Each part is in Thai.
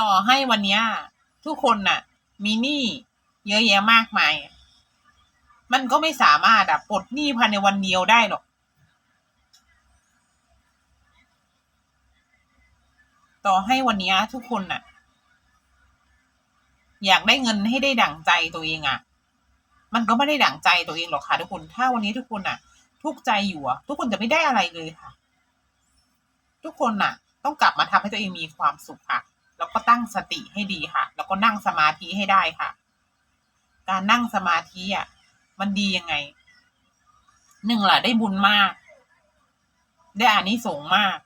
ต่อให้วันนี้ทุกคนน่ะ มีหนี้เยอะแยะมากมาย มันก็ไม่สามารถอะปลดหนี้ภายในวันเดียวได้หรอก ต่อให้วันนี้ทุกคนน่ะ อยากได้เงินให้ได้ดั่งใจตัวเองอะมันก็ไม่ได้ดั่งใจตัวเองหรอกค่ะทุกคน ถ้าวันนี้ทุกคนน่ะ ทุกใจอยู่อะทุกคนจะไม่ได้อะไรเลยค่ะ ทุกคนน่ะ ต้องกลับมาทำให้ตัวเองมีความสุขค่ะ แล้วก็ตั้งสติให้ดีค่ะ แล้วก็นั่งสมาธิให้ได้ค่ะ การนั่งสมาธิอะ มันดียังไง หนึ่งล่ะ ได้บุญมาก ได้อานิสงส์มาก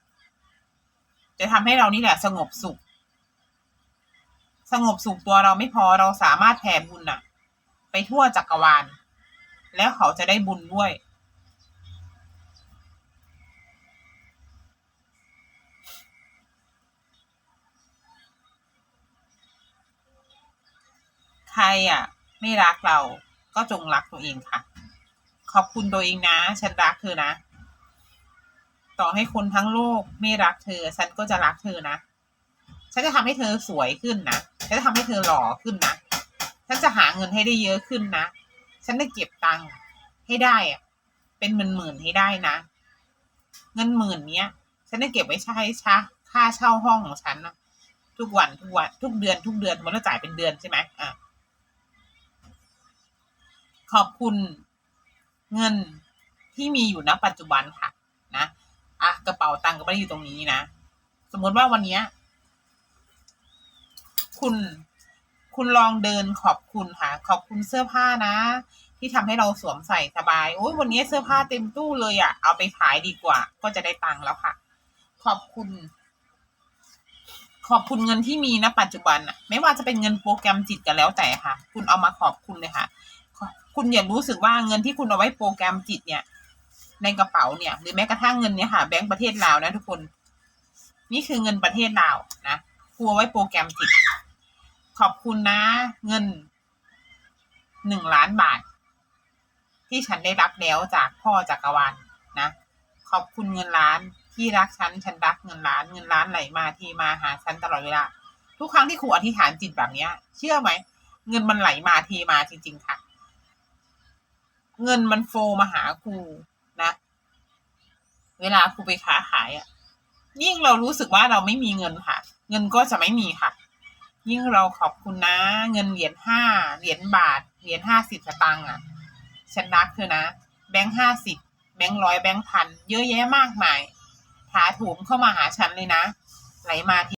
จะทำให้เรานี่แหละ สงบสุข สงบสุขตัวเราไม่พอเราสามารถแผ่บุญน่ะ ไปทั่วจักรวาล แล้วเขาจะได้บุญด้วย รอะ ไม่รักเราก็จงรักตัวเองค่ะ ขอบคุณตัวเองนะ ฉันรักเธอนะ ต่อให้คนทั้งโลกไม่รักเธอ ฉันก็จะรักเธอนะ ฉันจะทำให้เธอสวยขึ้นนะ ฉันจะทำให้เธอหล่อขึ้นนะ ฉันจะหาเงินให้ได้เยอะขึ้นนะ ฉันจะเก็บตังค์ให้ได้อะเป็นหมื่นหมื่นๆให้ได้นะ เงินหมื่นเนี้ย ฉันจะเก็บไว้ใช้ชะค่าเช่าห้องของฉันนะทุกวันทุกวันทุกเดือนทุกเดือนมันต้องจ่ายเป็นเดือนใช่ไหมอะ ขอบคุณเงินที่มีอยู่ณปัจจุบันค่ะ นะอะกระเป๋าตังค์ก็ไม่ได้อยู่ตรงนี้นะ สมมติว่าวันนี้คุณคุณลองเดินขอบคุณค่ะ ขอบคุณเสื้อผ้านะ ที่ทำให้เราสวมใส่สบายโอ้ยวันนี้เสื้อผ้าเต็มตู้เลยอะ่ะ เอาไปขายดีกว่า ก็จะได้ตังค์แล้วค่ะ ขอบคุณ ขอบคุณเงินที่มีณปัจจุบันอะไม่ว่าจะเป็นเงินโปรแกรมจิตกันแล้วแต่ค่ะ คุณเอามาขอบคุณเลยค่ะ คุณอย่ารู้สึกว่าเงินที่คุณเอาไว้โปรแกรมจิตเนี่ย ในกระเป๋าเนี่ย หรือแม้กระทั่งเงินเนี่ยค่ะแบงก์ประเทศลาวนะทุกคน นี่คือเงินประเทศลาวนะกูเอาไว้โปรแกรมจิต ขอบคุณนะ เงินหนึ่งล้านบาท ที่ฉันได้รับแล้วจากพ่อจักรวาลนะ ขอบคุณเงินล้านที่รักฉัน ฉันรักเงินล้าน เงินล้านไหลมาทีมาหาฉันตลอดเวลา ทุกครั้งที่ครูอธิษฐานจิตแบบเนี้ย เชื่อไหม เงินมันไหลมาทีมาจริง ๆ ค่ะ เงินมันโฟมาหาครูนะ เวลาครูไปค้าขายอะ่ะ ยิ่งเรารู้สึกว่าเราไม่มีเงินค่ะ เงินก็จะไม่มีค่ะ ยิ่งเราขอบคุณนะ เงินเหรียญห้าเหรียญบาท เหรียญห้าสิบสตางค์อะ ฉันรักเธอนะ แบงค์ห้าสิบแบงค์ร้อยแบงค์พันเยอะแยะมากมายถาโถมเข้ามาหาฉันเลยนะ ไหลมาที